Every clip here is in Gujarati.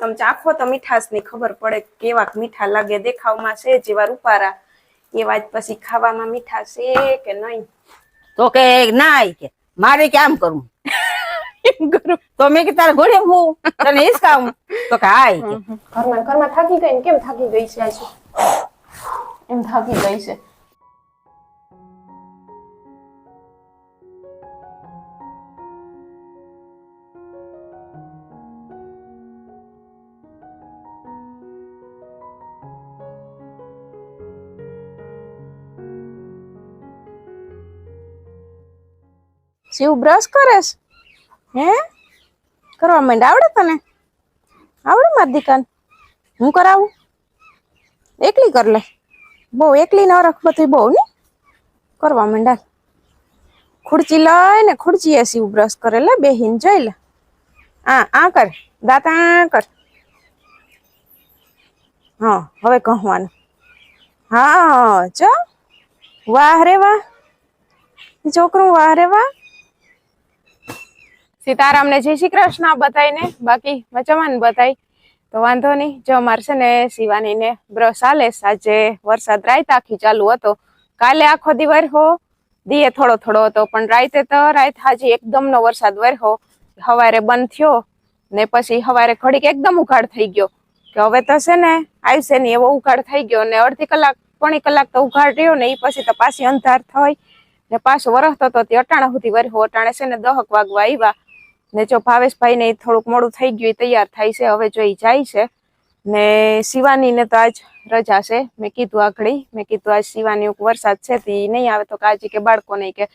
તમે ચાખો તો મીઠાશની ખબર પડે કેવા કેવાક મીઠા લાગે દેખાવમાં છે જેવા રૂપારા. એવા જ પછી ખાવામાં મીઠા છે કે નહીં? તો કે ના કે મારે કેમ કરવું એમ કરું. તો મેં કે તારે ઘોડે હું? તને હિસકાવું? તો કે ઘરમાં ઘરમાં થાકી ગઈ ને કેમ થાકી ગઈ છે એમ થાકી ગઈ છે. શિવ બ્રશ કરેશ? હે? કરવા માંડ? આવડે તને? આવડે મારી દીકાન? હું કરાવું? એકલી કર લે. બહુ એકલી ન રખ બધું બહુ ને. કરવા માંડા ખુરચી લઈ ને ખુરચી એ શિવ બ્રશ કરે. લે બેહીન, જોઈ લે. આ આ કર. દાતા કર. હા, હવે કહવાનું હા ચો વાહ રે વાહ. છોકરું વાહ રે વાહ. સીતારામને જય શ્રી કૃષ્ણ બતાવીને, બાકી મજામાં બતાવી? તો વાંધો નહીં, જો અમારે છે ને શિવાની ને બ્રશ આલે આજે વરસાદ રાત આખી ચાલુ હતો. કાલે આખો દી વરહો દીએ થોડો થોડો હતો, પણ રાતે તો રાત હાજી એકદમ નો વરસાદ વરહો હવારે બંધ થયો, ને પછી હવારે ઘડીક એકદમ ઉઘાડ થઈ ગયો. કે હવે તો છે ને આવશે ને એવો ઉઘાડ થઈ ગયો, ને અડધી કલાક, પોણી કલાક તો ઉઘાડ રહ્યો ને એ પછી તો પાછી અંધાર થઈ. ને પાછો વરસતો તો તે અટાણા સુધી વરહો અટાણે છે ને દહક વાગવા આવ્યા ને જો ભાવેશભાઈ ને થોડુંક મોડું થઈ ગયું, એ તૈયાર થાય છે, હવે જો એ જાય છે. ને શિવાની ને તો આજ રજા છે, મેં કીધું આગળી, મેં કીધું આજ શિવાની વરસાદ છે તે નહીં આવે, તો કાજી કે બાળકોને કે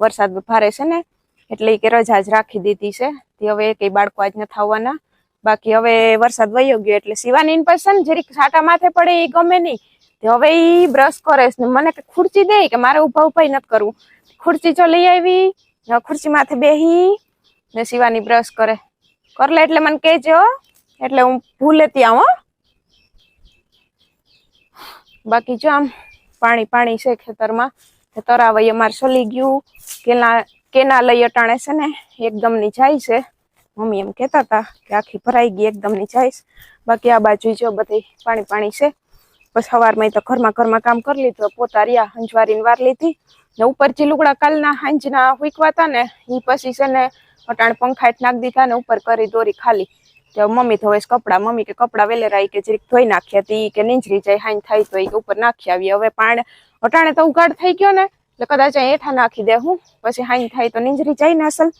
વરસાદ ભારે છે ને, એટલે કે રજા જ રાખી દીધી છે, તે હવે એક બાળકો આજ નથી આવવાના. બાકી હવે વરસાદ વયો ગયો એટલે શિવાની છે ને જરીક સાટા માથે પડે એ ગમે નહીં. હવે એ બ્રશ કરે છે મને ખુરચી દે કે મારે ઊભા ઊભા નથી કરવું. ખુરચી જો લઈ આવી ખુરચી માથે બેહી ને શિવાની બ્રશ કરે કરલે એટલે મને કહેજો એટલે હું ભૂલે ત્યાં હો. બાકી જો આમ પાણી પાણી છે ખેતરમાં તરાવય અમારે ચલી ગયું. કેના કેના લઈ અટાણે છે ને, એકદમની જાય છે. મમ્મી એમ કહેતા હતા કે આખી ભરાઈ ગઈ એકદમની જાય બાકી આ બાજુ જો બધી પાણી પાણી છે. પછી સવારમાં તો ઘરમાં ઘરમાં કામ કરી લીધું, પોતા રહ્યા, હંજવારીને વાર લીધી. ને ઉપર જે લુગડા કાલના હાંજના હુકવા હતા ને એ પછી છે ને અટાણ પંખા એટ નાખી દીધા ને ઉપર કરી દોરી ખાલી. તો મમ્મી ધોવે કપડા, મમ્મી કે કપડા વેલેરાઈ કે જરીક ધોઈ નાખ્યા તી કે નીંજરી જાય, હાઈન થાય તો એ ઉપર નાખી આવી. હવે પાણ અટાણે તો ઉગાડ થઈ ગયો ને, એટલે કદાચ એઠા નાખી દે હું, પછી હાઈન થાય તો નીંજરી જાય ને અસલ.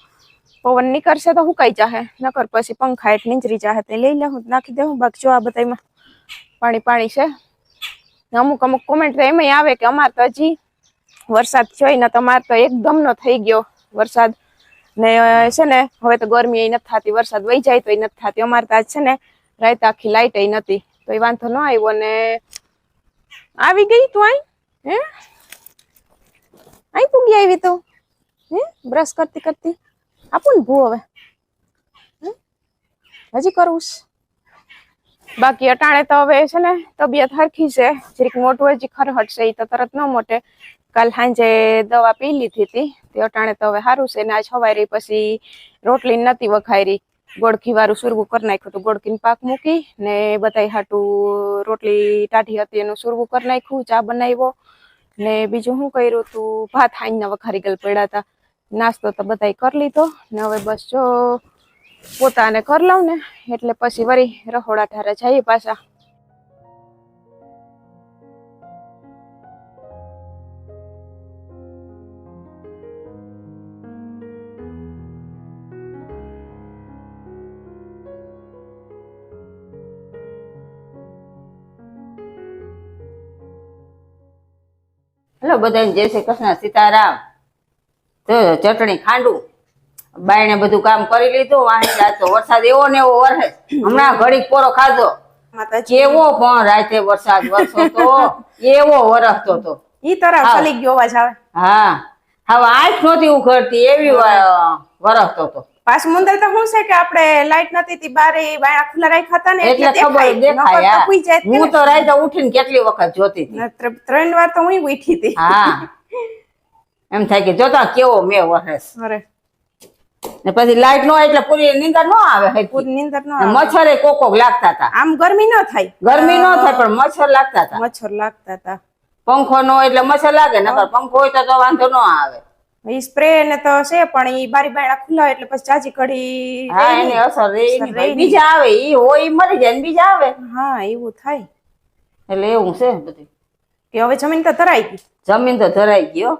પવન નીકળશે તો હુકાઈ જાહે, નકર પછી પંખા એટ નીંજરી જાહે તે લઈ લઉં નાખી દેવું બાકી જો આ બધામાં પાણી પાણી છે. અમુક અમુક કોમેન્ટ તો એમાંય આવે કે અમાર તો હજી વરસાદ જોઈ ને તમાર તો એકદમ નો થઈ ગયો વરસાદ. ને છે ને, હવે તો ગરમી એ નથી થતી, વરસાદ વહી જાય તો નથી થતી. અમારે તો છે ને રાત આખી લાઈટ એ નથી તો એ વાંધો ન આવ્યો ને, આવી ગઈ તું આઈ? હે? આઈ પૂગી આવી તો? હે? બ્રશ કરતી કરતી? આપું ને ભૂ હવે. હજી કરવું બાકી અટાણે તો હવે છે ને, તબિયત હરખી છે. જરીક મોટું હજી ખરહટ છે એ તો તરત ન મોટે. કાલ સાંજે દવા પી લીધી હતી. તે અટાણે તો હવે સારું છે ને આજ રહી પછી રોટલી નથી વખાઈ ગોળખી વાળું સુરવું કરી નાખ્યું હતું. ગોળખીને પાક મૂકી ને બધાય હાટું રોટલી ટાઢી હતી એનું સુરવું કરી નાખ્યું, ચા બનાવ્યો ને બીજું શું કર્યું તું? ભાત હાઈના વખારી ગયેલ પડ્યા હતા. નાસ્તો તો બધાય કરી લીધો ને હવે બસ જો પોતાને કરી લઉં ને એટલે પછી વળી રહોડા ઠારે જઈએ પાછા. હેલો બધાને જય શ્રી કૃષ્ણ સીતારામ. તો ચટણી ખાંડું. બાયણે બધું કામ કરી લીધું વાણી જાતો વરસાદ એવો ને એવો વરસે. હમણાં ઘડીક પોરો ખાધો. કેવો પણ રાતે વરસાદ વરસો તો એવો વરસતો તો. ઈ તરફ હા. ચલી ગયો અવાજ આવે. હા. હવે આંખ નહોતી ઉઘડતી એવી વરસતો તો. પાછું મુંદર તો શું છે કે આપણે લાઈટ નથી તી બારે બાયણા ખુલ્લા રાખ્યા હતા ને એટલે ખબર દેખાય હું. તો રાતે ઉઠીને કેટલી વખત જોતી હતી. ત્રણ વાર તો હું ઉઠી હતી. હા. એમ થાય કે જોતા કેવો મે વરસ અરે. ને પછી લાઈટ નો એટલે પૂરી નીંદર નો આવે. પૂરી નીંદર નો મચ્છર. મચ્છરે કોક લાગતા હતા. આમ ગરમી ન થાય. ગરમી નો થાય પણ મચ્છર લાગતા હતા. મચ્છર લાગતા હતા. પંખો નો એટલે મચ્છર લાગે નકર પંખો હોય તો વાંધો ન આવે. ઈ સ્પ્રે ને તો છે પણ ઈ બારી બાયણા ખુલ્લા એટલે પછી ચાચી કઢી હા એની અસર. બીજા આવે એ હોય મરી જાય ને બીજા આવે. હા એવું થાય. એટલે એવું છે બધું. કે હવે જમીન તો ધરાઈ ગઈ. જમીન તો ધરાઈ ગયો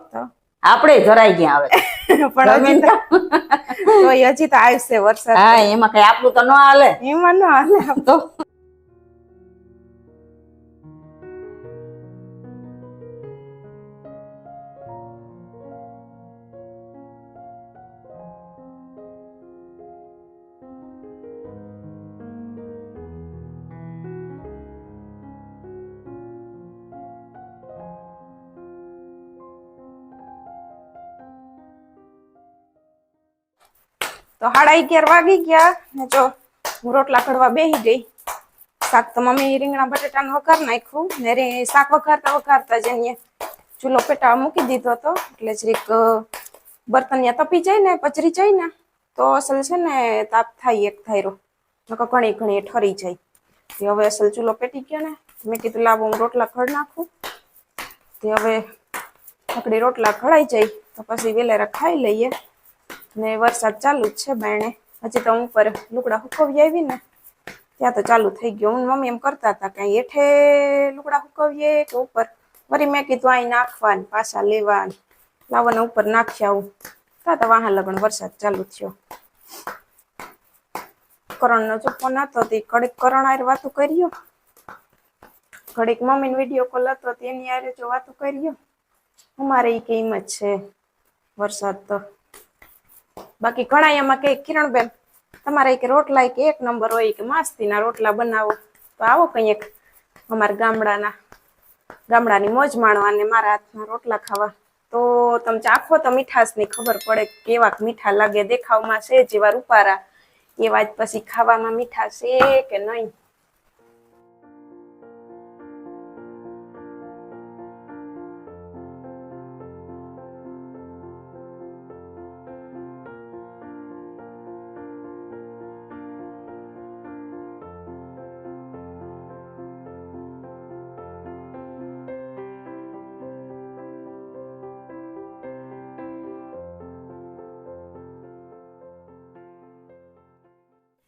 આપણે ધરાઈ ગયા આવે પણ જમીન તો હજી તો આવશે વરસાદ. હા એમાં કઈ આપણું તો ન હાલે. એમાં ન હાલે. તો? તો સાડા અગિયાર વાગી ગયા ને જો હું રોટલા ઘડવા બેસી ગઈ. શાક તો મમ્મી રીંગણા બટેટાનું વઘાર નાખ્યું ને રે શાક વઘારતા વઘારતા જ એને ચૂલો પેટાવા મૂકી દીધો હતો. એટલે જરીક બર્તન તપી જાય ને પચરી જાય ને તો અસલ છે ને તાપ થાય એક થાયરો નકર ઘણી ઘણી ઠરી જાય. તે હવે અસલ ચૂલો પેટી ગયો ને, મેં કીધું લાવો હું રોટલા ઘડ નાખું. તે હવે આકડી રોટલા ઘડાઈ જાય તો પછી વેલેરા ખાઈ લઈએ. ને વરસાદ ચાલુ જ છે બેણે હજી તો હું ઉપર લુકડા હુકવી આવી ને, ત્યાં તો ચાલુ થઈ ગયો. હું મમ્મી એમ કરતા હતા કે હેઠે લુકડા હુકવીએ કે ઉપર? વરી મેં કીધું અહીં નાખવા ને પાછા લેવા ને લાવવાને ઉપર નાખી આવું. તા તો વાહન લગન વરસાદ ચાલુ થયો. કરણનો જો ફોન હતો તે કડીક કરણ આરે વાતું કર્યો. ઘડીક મમ્મીને વીડિયો કોલ હતો તેની આરે જો વાતું કર્યો. અમારે એ કે એમ જ છે વરસાદ તો. બાકી ઘણા એમાં કે કિરણબેન, તમારે કે રોટલા કે એક નંબર હોય કે માસ્તીના રોટલા બનાવો. તો આવો કંઈક અમારા ગામડાના, ગામડાની મોજ માણવા અને મારા હાથના રોટલા ખાવા. તો તમે ચાખો તો મીઠાશની ખબર પડે કેવા મીઠા લાગે, દેખાવમાં છે જેવા રૂપારા. એવા જ પછી ખાવામાં મીઠા છે કે નહીં?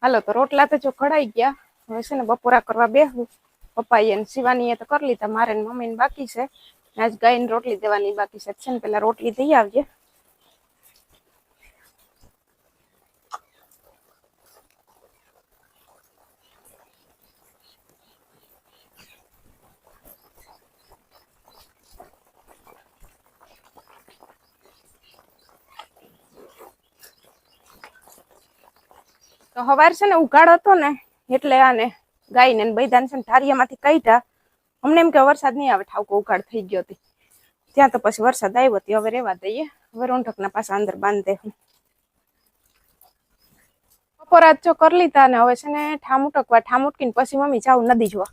હાલો, તો રોટલા તો જો કઢાઈ ગયા. હવે છે ને બપોરા કરવા બેહું. પપ્પાએ ને શિવાનીએ તો કરી લીધા, મારે ને મમ્મી ને બાકી છે. આજ ગાયને રોટલી દેવાની બાકી છે ને પેલા રોટલી દઈ આવજે. તો હવાર છે ને ઉઘાડ હતો ને એટલે આને ગાયને ને બૈદાને છે ને ધારિયામાંથી કાઢ્યા. અમને એમ કે વરસાદ નહીં આવે ઠાવકો ઉઘાડ થઈ ગયો હતી ત્યાં તો પછી વરસાદ આવ્યો હતી હવે રેવા દઈએ. હવે રોંઢકના પાછા અંદર બાંધે હું બપોરા જો કરી લીધા ને હવે છે ને ઠામ ઉટકવા ઠામ ઉટકીને પછી મમ્મી જાઉં નદી જોવા.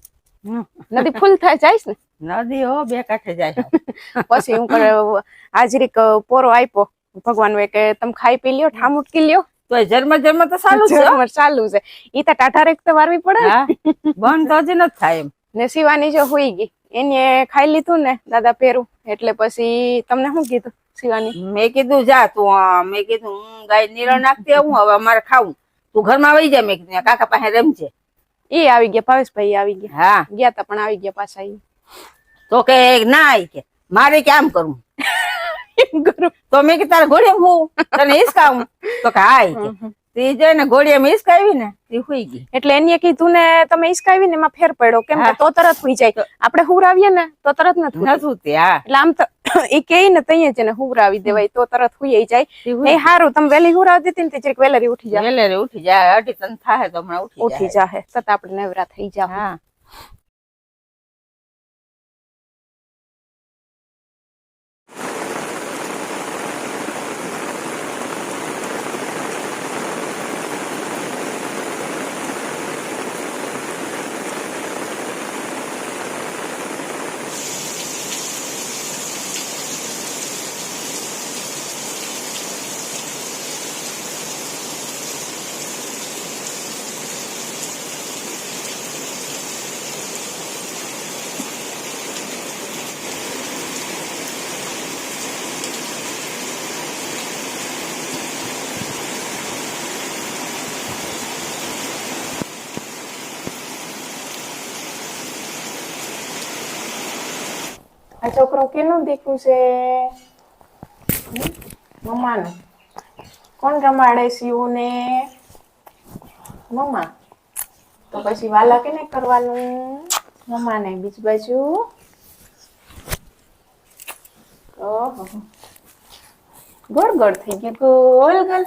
નદી ફૂલ થાય જાય ને? નદી હો બે કાંઠે જાય પછી હું હાજરીક પોરો આપ્યો ભગવાન કે તમે ખાઈ પી લ્યો ઠામ ઉટકી લ્યો. તો જન્મ જન્મ તો સારું છે ચાલુ છે. ઈ તો ટાટા તો વારવી પડે. બંધ તો હજી નથી થાય એમ. ને શિવાની જો હોઈ ગઈ. એને ખાઈ લીધું ને દાદા પેરું એટલે પછી તમને શું કીધું શિવાની? મેં કીધું જા તું મેં કીધું હું ગાય નીરણ નાખતી આવું હવે અમારે ખાવું. તું ઘરમાં વહી જા. મેં કીધું કાકા પાસે રમજે. એ આવી ગયા ભાવેશભાઈ આવી ગયા. હા. ગયા તા પણ આવી ગયા પાછા. તો કે ના કે. મારે કેમ કરવું? કરું. તો મેં કીધું તારે ઘોડીએ હું? તને હિસકાવું તો કે હા કે. તે જઈને ઘોડીએ હિસકાવી ને તે હુઈ ગઈ. એટલે એને કીધું ને તમે હિસકાવી ને એમાં ફેર પડ્યો. કેમ કે તો તરત હુઈ જાય. આપણે હુરાવીએ ને તો તરત નથી. નતું તે હા. એટલે આમ તો એ કે ને તઈએ જ એને હુરાવી દેવાય તો તરત હુઈ જાય. એ હારું તમે વેલી હુરાવી દીધી ને તે જરીક વેલેરી ઉઠી જાય વેલરી ઉઠી જાય અઢી તન થાય તો હમણાં ઉઠી ઉઠી જાય. જાહે. તત આપણે નવરા થઈ જાવ હા. છોકરો કેનું દીકું છે મમ્માનું કોણ રમાડે શિવને મમ્મા તો પછી વાલા કેને કરવાનું મમ્માને બીજી બાજુ ગોળ ગોળ થઈ ગયું ગોલ ગોલ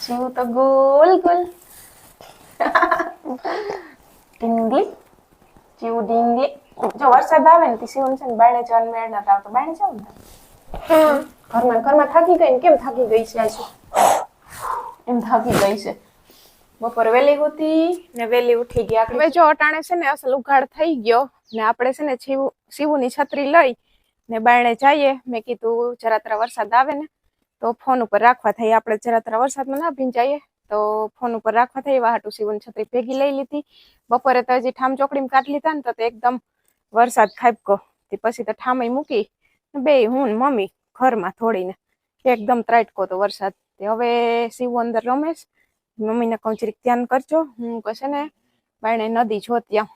શિવ તો ગોલ ગોલ ડીંગલી શિવ ડીંગલી જો વરસાદ આવે ને તો શિવન છે ને બાયણે જવાનું મેળ નથી આવતો બાયણે જવું ને? ઘરમાં ઘરમાં થાકી ગઈ ને કેમ થાકી ગઈ છે એમ થાકી ગઈ છે. બપોરે વહેલી ઉઠી ને વહેલી ઉઠી ગયા. આપણે જો અટાણે છે ને અસલ ઉઘાડ થઈ ગયો ને આપણે છે ને શિવ શિવની છત્રી લઈ ને બાયણે જઈએ. મેં કીધું જરા તરા વરસાદ આવે ને તો ફોન ઉપર રાખવા થઈ આપણે જરા તરા વરસાદમાં ના ભીંજાઈએ તો ફોન ઉપર રાખવા થઈ વાહાટુ શિવની છત્રી ભેગી લઈ લીધી. બપોરે તો હજી ઠામ ચોકડીમાં કાઢી લીધા ને તો એકદમ વરસાદ ખાબકો. પછી તો ઠામય મૂકી બે હું મમ્મી ઘરમાં થોડીને એકદમ ત્રાટકો તો વરસાદ. હવે શિવ અંદર રમેશ મમ્મીને કહું જરીક ધ્યાન કરજો. હું કહે છે ને બાણે નદી જો ત્યાં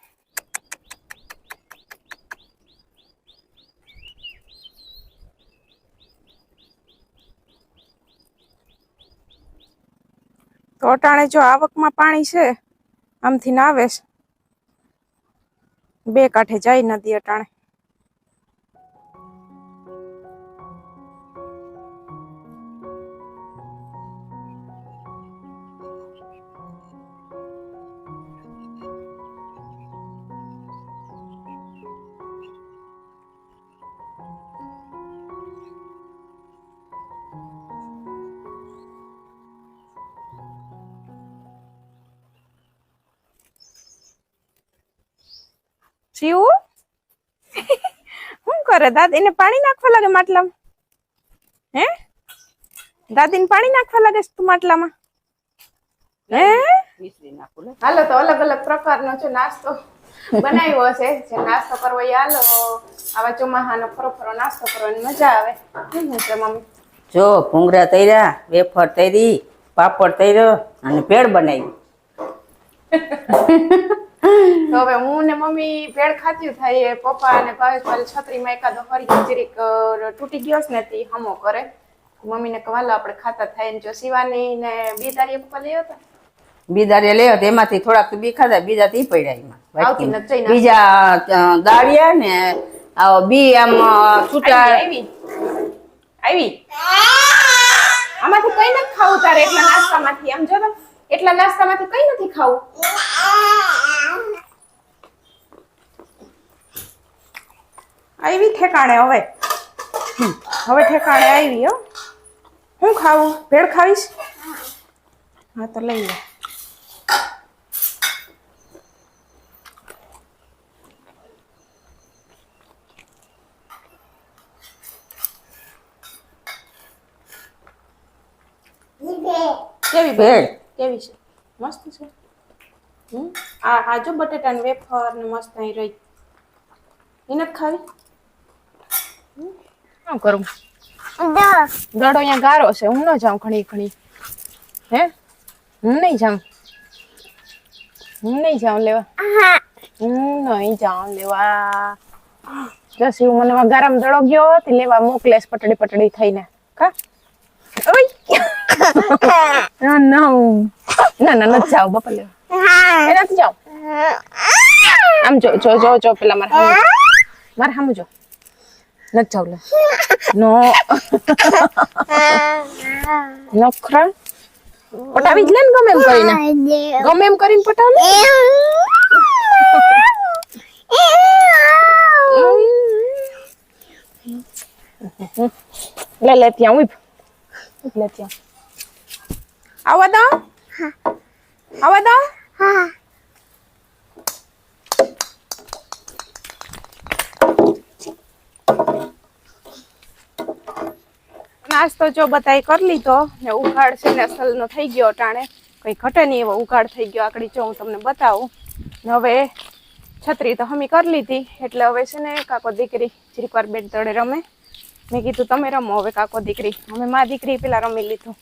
તો અટાણે જો આવકમાં પાણી છે, આમથી ના આવે બે કાંઠે જાય નદી અટાણે. શિવ? શું કરે? દાદી ને પાણી નાખવા લાગે માટલામાં? હે? દાદીને પાણી નાખવા લાગે તું માટલામાં? હે. હાલો તો અલગ અલગ પ્રકારનો છે નાસ્તો બનાવ્યો છે. જે નાસ્તો કરવો એ હાલો. આવા ચોમાહાનો ફરો ફરો નાસ્તો કરવાની મજા આવે. શું છે મમ્મી? જો ભૂંગરા તૈર્યા વેફર તૈરી પાપડ તૈર્યો અને ભેળ બનાવી. તો હવે હું ને મમ્મી ભેળ ખાતી થાય પપ્પા અને ભાવેશ વાળી છત્રીમાં એકાદો ફરી જરીક તૂટી ગયો ને તે હમો કરે. મમ્મીને કવાલો આપણે ખાતા થાય ને જો શિવાની ને બીજારી પપ્પા લઈ હતા બીજા લે એમાંથી થોડાક તો બી ખાધા બીજા થી પડ્યા એમાં. બીજા દાળિયા ને બી આમ છૂટા આવી આમાંથી કઈ નથી ખાવું તારે એટલા નાસ્તામાંથી આમ જો એટલા નાસ્તામાંથી કઈ નથી ખાવું? આવી ઠેકાણે હવે. હવે ઠેકાણે આવી, હો. હું ખાવું? ભેળ ખાવીશ? હા, તો લઈ લે. કેવી ભેળ? કેવી છે? મસ્ત છે? હમ? આ આજો જો બટેટા ને વેફર ને મસ્ત અહીં રહી. એ નથી ખાવી? હમ? શું કરું? દડો અહીંયા ગારો છે હું ન જાઉં ઘણી ઘણી. હે? હું નહીં જાઉં. હું નહીં જાઉં લેવા. હું. નહીં જાઉં લેવા. જસ હું મને ગરમ દડો ગયો હતી લેવા મોકલેશ પટડી પટડી થઈને. કા? ઓય. ના ના ના ના નથી જાવ બાપા લેવા એ નથી જાવ આમ જો જો જો જો પેલા મારે મારે સામું જો. નથી જાવ લે નો. નખરા. પટાવી જ લે ને ગમે એમ કરીને. ગમે એમ કરીને પટાવ લે લે લે ત્યાં ઉભ ઉભ લે ત્યાં. આવા દો આવા દો નાસ્તો જો બધાય કરી લીધો. ને ઉઘાડ છે ને અસલનો થઈ ગયો ટાણે. કઈ ઘટે નહીં એવો ઉઘાડ થઈ ગયો. આકડી જો હું તમને બતાવું. ને હવે છત્રી તો હમી કરી લીધી. એટલે હવે છે ને કાકો દીકરી જરીક વાર બેટ તળે રમે. મેં કીધું, તમે રમો હવે, કાકો દીકરી. અમે મા દીકરી પેલા રમી લીધું.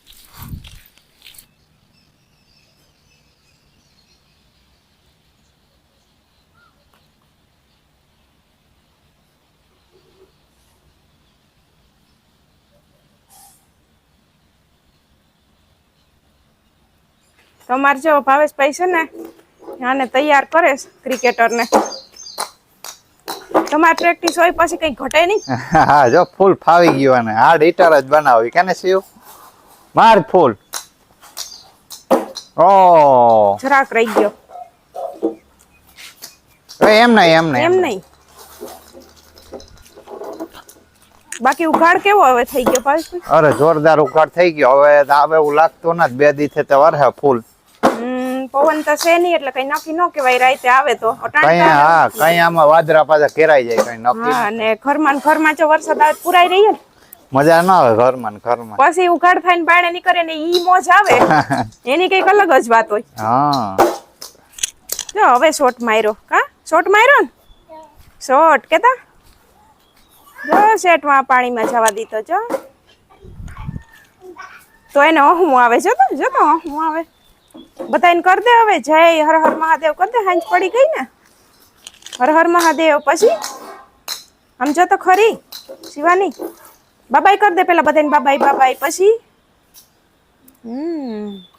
તમારે જો ભાવેશભાઈ છે ને, આને તૈયાર કરે ક્રિકેટરને. તમારે પ્રેક્ટિસ હોય પછી કઈ ઘટે નહીં? હા જો ફૂલ ફાવી ગયું અને હાર્ડ હીટર જ બનાવી. કેને શિવ? માર ફૂલ. ઓ. જરાક રહી ગયો. એ એમ નહીં એમ નહીં એમ નહીં. બાકી ઉઘાડ કેવો હવે થઈ ગયો ભાવેશભાઈ અરે જોરદાર ઉઘાડ થઈ ગયો. હવે હવે એવું લાગતું નથી. બે દિવસે તો વરહે ફૂલ. પવન તો છે નહીં એટલે કઈ નક્કી ન કહેવાય રાતે આવે તો. કઈ હા કઈ આમાં વાદરા પાછા કેરાઈ જાય કઈ નક્કી હા ને ઘરમાં ઘરમાં જો વરસાદ આવે પુરાઈ રહી મજા ના આવે ઘરમાં ઘરમાં. પછી ઉઘાડ થઈને બાયણે નીકળે ને ઈ મોજ આવે. એની કંઈક અલગ જ વાત હોય. હા. જો હવે શોટ માર્યો. કા? શોટ માર્યો ને? શોટ કેતા? જો સેટમાં પાણીમાં જવા દીધો જો. તો એને અહું આવે જો તો જો તો અહું આવે. બધાને કર દે હવે. જય હર હર મહાદેવ. કર દે, હાંજ પડી ગઈ ને. હર હર મહાદેવ. પછી? સમજો તો ખરી. શિવાની? બાબાઈ કર દે પેલા બધાને બાબાઈ બાબાઈ પછી? હમ.